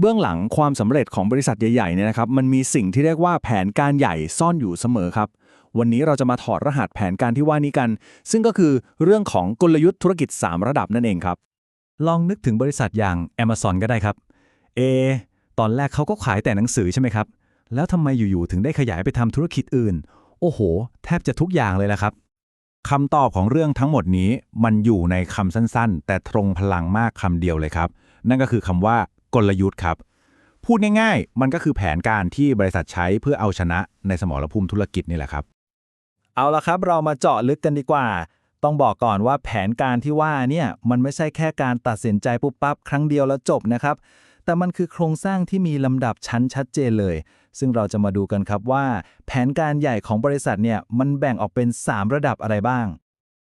เบื้องหลังความสำเร็จของบริษัทใหญ่ๆเนี่ยนะครับมันมีสิ่งที่เรียกว่าแผนการใหญ่ซ่อนอยู่เสมอครับ วันนี้เราจะมาถอดรหัสแผนการที่ว่านี้กัน ซึ่งก็คือเรื่องของกลยุทธ์ธุรกิจ 3 ระดับนั่นเองครับ ลองนึกถึงบริษัทอย่าง Amazon ก็ได้ครับเอตอนแรกเขาก็ขายแต่หนังสือใช่ไหมครับ แล้วทำไมอยู่ๆถึงได้ขยายไปทำธุรกิจอื่น โอ้โห แทบจะทุกอย่างเลยละครับคำตอบของเรื่องทั้งหมดนี้มันอยู่ในคำสั้นๆ แต่ตรงพลังมากคำเดียวเลยครับ นั่นก็คือคำว่า กลยุทธ์ครับ พูดง่ายๆ มันก็คือแผนการที่บริษัทใช้เพื่อเอาชนะในสมรภูมิธุรกิจนี่แหละครับ เอาละครับเรามาเจาะลึกกันดีกว่า ต้องบอกก่อนว่าแผนการที่ว่าเนี่ยมันไม่ใช่แค่การตัดสินใจปุ๊บปั๊บครั้งเดียวแล้วจบนะครับ แต่มันคือโครงสร้างที่มีลำดับชั้นชัดเจนเลย ซึ่งเราจะมาดูกันครับว่า แผนการใหญ่ของบริษัทเนี่ยมันแบ่งออกเป็น 3 ระดับอะไรบ้าง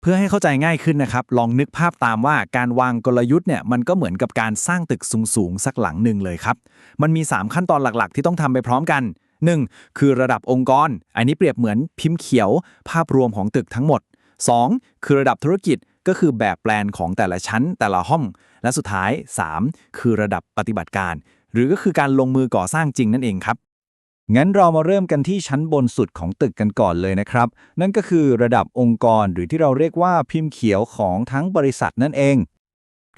พื่อให้เข้าใจง่ายขึ้นนะครับ ลองนึกภาพตามว่าการวางกลยุทธ์เนี่ยมันก็เหมือนกับการสร้างตึกสูงๆสักหลังหนึ่งเลยครับ มันมี 3 ขั้นตอนหลักๆ ที่ต้องทำไปพร้อมกัน 1. คือระดับองค์กร อันนี้เปรียบเหมือนพิมพ์เขียว ภาพรวมของตึกทั้งหมด 2. คือระดับธุรกิจก็คือแบบแปลนของแต่ละชั้นแต่ละห้อง และสุดท้าย 3. คือระดับปฏิบัติการ หรือก็คือการลงมือก่อสร้างจริงนั่นเองครับ งั้นเรามาเริ่มกันที่ชั้นบนสุดของตึกกันก่อนเลยนะครับ นั่นก็คือระดับองค์กรหรือที่เราเรียกว่าพิมพ์เขียวของทั้งบริษัทนั่นเอง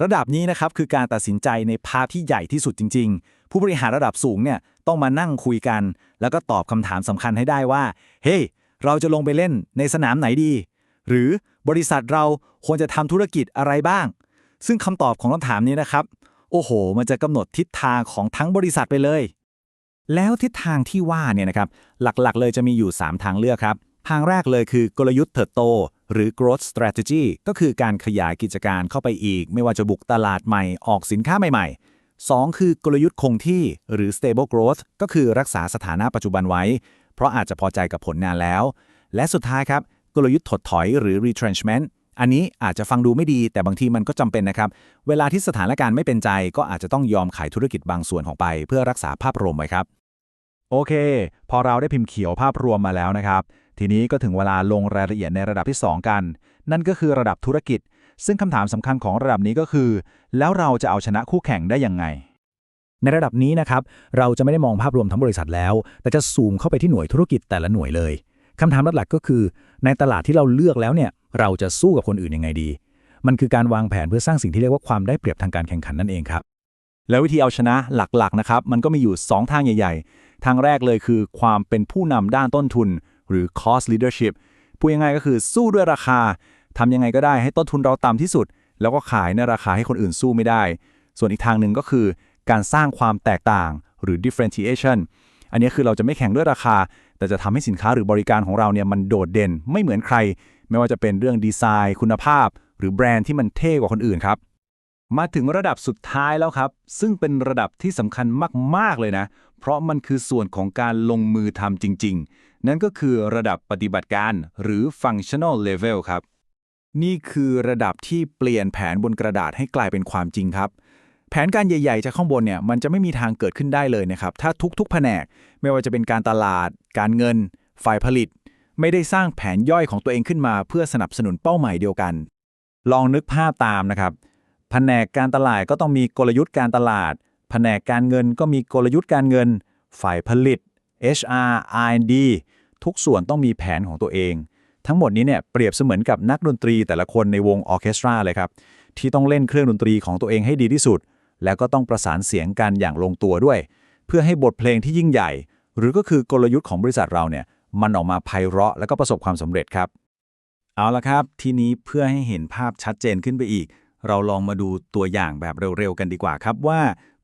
ระดับนี้นะครับคือการตัดสินใจในภาพที่ใหญ่ที่สุดจริง ๆ ผู้บริหารระดับสูงเนี่ยต้องมานั่งคุยกัน แล้วก็ตอบคำถามสำคัญให้ได้ว่า เฮ้ hey, เราจะลงไปเล่นในสนามไหนดี หรือบริษัทเราควรจะทำธุรกิจอะไรบ้าง ซึ่งคำตอบของคำถามนี้นะครับ โอ้โห มันจะกำหนดทิศทางของทั้งบริษัทไปเลย แล้วทิศทางที่ว่าเนี่ยนะครับหลักๆ เลยจะมีอยู่ 3 ทางเลือกครับ ทางแรกเลยคือกลยุทธ์เติบโต หรือ growth strategy ก็คือการขยายกิจการเข้าไปอีก ไม่ว่าจะบุกตลาดใหม่ออกสินค้าใหม่ ๆ 2 คือกลยุทธ์คงที่หรือ stable growth ก็คือรักษาสถานะปัจจุบันไว้ เพราะอาจจะพอใจกับผลงานแล้ว และสุดท้ายครับ กลยุทธ์ถดถอยหรือ retrenchment อันนี้อาจจะฟังดูไม่ดีแต่บางทีมันก็จำเป็นนะครับ เวลาที่สถานการณ์ไม่เป็นใจก็อาจจะต้องยอมขายธุรกิจบางส่วนของไป เพื่อรักษาภาพรวมไว้ครับ โอเค พอเราได้พิมพ์เขียวภาพรวมมาแล้วนะครับ ทีนี้ก็ถึงเวลาลงรายละเอียดในระดับที่ 2 กัน นั่นก็คือระดับธุรกิจ ซึ่งคำถามสำคัญของระดับนี้ก็คือ แล้วเราจะเอาชนะคู่แข่งได้ยังไง ในระดับนี้นะครับ เราจะไม่ได้มองภาพรวมทั้งบริษัทแล้ว แต่จะซูมเข้าไปที่หน่วยธุรกิจแต่ละหน่วยเลยคำถามหลักๆก็คือ ในตลาดที่เราเลือกแล้วเนี่ย เราจะสู้กับคนอื่นยังไงดี มันคือการวางแผนเพื่อสร้างสิ่งที่เรียกว่าความได้เปรียบทางการแข่งขันนั่นเองครับ แล้ววิธีเอาชนะหลักๆนะครับ มันก็มีอยู่ 2 ทางใหญ่ๆ ทางแรกเลยคือความเป็นผู้นำด้านต้นทุน หรือ cost leadership พูดยังไงก็คือสู้ด้วยราคาทำยังไงก็ได้ให้ต้นทุนเราต่ำที่สุด แล้วก็ขายในราคาให้คนอื่นสู้ไม่ได้ ส่วนอีกทางหนึ่งก็คือ การสร้างความแตกต่างหรือ differentiation อันนี้คือเราจะไม่แข่งด้วยราคา แต่จะทำให้สินค้าหรือบริการของเราเนี่ยมันโดดเด่นไม่เหมือนใคร ไม่ว่าจะเป็นเรื่องดีไซน์ คุณภาพ หรือแบรนด์ที่มันเท่กว่าคนอื่นครับ มาถึงระดับสุดท้ายแล้วครับ ซึ่งเป็นระดับที่สำคัญมาก ๆ เลยนะ เพราะมันคือส่วนของการลงมือทำจริง ๆ นั่นก็คือระดับปฏิบัติการหรือ functional level ครับ นี่คือระดับที่เปลี่ยนแผนบนกระดาษให้กลายเป็นความจริงครับ แผนการใหญ่ ๆ จากข้างบนเนี่ยมันจะไม่มีทางเกิดขึ้นได้เลยนะครับ ถ้าทุกๆ แผนก ไม่ว่าจะเป็นการตลาด การเงิน ฝ่ายผลิต ไม่ได้สร้างแผนย่อยของตัวเองขึ้นมา เพื่อสนับสนุนเป้าหมายเดียวกัน ลองนึกภาพตามนะครับ แผนกการตลาดก็ต้องมีกลยุทธ์การตลาด แผนกการเงินก็มีกลยุทธ์การเงิน ฝ่ายผลิต HR R&D ทุกส่วนต้องมีแผนของตัวเอง ทั้งหมดนี้เนี่ยเปรียบเสมือนกับนักดนตรีแต่ละคนในวงออเคสตราเลยครับ ที่ต้องเล่นเครื่องดนตรีของตัวเองให้ดีที่สุด แล้วก็ต้องประสานเสียงกันอย่างลงตัวด้วย เพื่อให้บทเพลงที่ยิ่งใหญ่ หรือก็คือกลยุทธ์ของบริษัทเราเนี่ยมันออกมาไพเราะและก็ประสบความสำเร็จครับ เอาละครับ ทีนี้เพื่อให้เห็นภาพชัดเจนขึ้นไปอีก เราลองมาดูตัวอย่างแบบเร็วๆกันดีกว่าครับว่า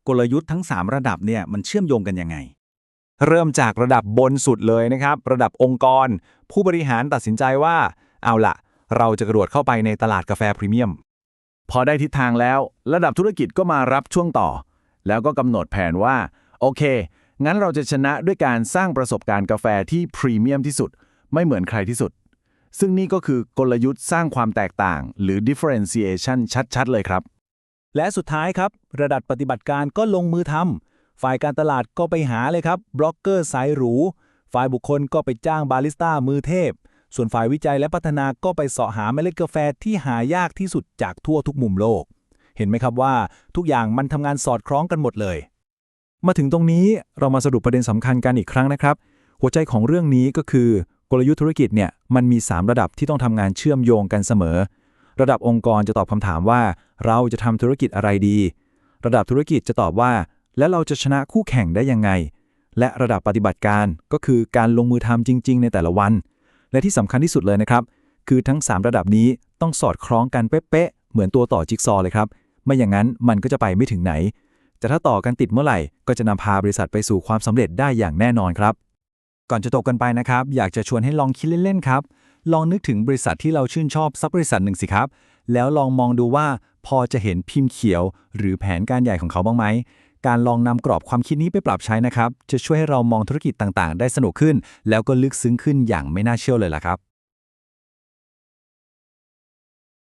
กลยุทธ์ทั้ง 3 ระดับเนี่ยมันเชื่อมโยงกันยังไง เริ่มจากระดับบนสุดเลยนะครับ ระดับองค์กร ผู้บริหารตัดสินใจว่า เอาละเราจะกระโดดเข้าไปในตลาดกาแฟพรีเมียม พอได้ทิศทางแล้ว ระดับธุรกิจก็มารับช่วงต่อ แล้วก็กำหนดแผนว่า โอเค งั้นเราจะชนะด้วยการสร้างประสบการณ์กาแฟที่พรีเมียมที่สุด ไม่เหมือนใครที่สุด ซึ่งนี่ก็คือกลยุทธ์สร้างความแตกต่าง หรือ differentiation ชัด ๆ เลยครับ และสุดท้ายครับ ระดับปฏิบัติการก็ลงมือทำฝ่ายการตลาดก็ไปหาเลยครับบล็อกเกอร์สายหรูฝ่ายบุคคลก็ไปจ้างบาริสต้ามือเทพ ส่วนฝ่ายวิจัยและพัฒนาก็ไปเสาะหาเมล็ดกาแฟที่หายากที่สุดจากทั่วทุกมุมโลก เห็นไหมครับว่าทุกอย่างมันทำงานสอดคล้องกันหมดเลย มาถึงตรงนี้เรามาสรุปประเด็นสำคัญกันอีกครั้งนะครับ หัวใจของเรื่องนี้ก็คือ ลยุทธ์ธุรกิจเนี่ยมันมี 3 ระดับที่ต้องทำงานเชื่อมโยงกันเสมอ ระดับองค์กรจะตอบคำถามว่า เราจะทำธุรกิจอะไรดี ระดับธุรกิจจะตอบว่า แล้วเราจะชนะคู่แข่งได้ยังไง และระดับปฏิบัติการก็คือการลงมือทำจริง ๆ ในแต่ละวัน และที่สำคัญที่สุดเลยนะครับ คือทั้ง 3 ระดับนี้ต้องสอดคล้องกันเป๊ะๆเหมือนตัวต่อจิ๊กซอเลยครับไม่อย่างนั้นมันก็จะไปไม่ถึงไหนแต่ถ้าต่อกันติดเมื่อไหร่ ก็จะนำพาบริษัทไปสู่ความสำเร็จได้อย่างแน่นอนครับ ก่อนจะตกกันไปนะครับ อยากจะชวนให้ลองคิดเล่นๆครับ ลองนึกถึงบริษัทที่เราชื่นชอบสักบริษัทหนึ่งสิครับ แล้วลองมองดูว่าพอจะเห็นพิมพ์เขียว หรือแผนการใหญ่ของเขาบ้างไหม การลองนำกรอบความคิดนี้ไปปรับใช้นะครับ จะช่วยให้เรามองธุรกิจต่างๆ ได้สนุกขึ้น แล้วก็ลึกซึ้งขึ้นอย่างไม่น่าเชื่อเลยล่ะครับ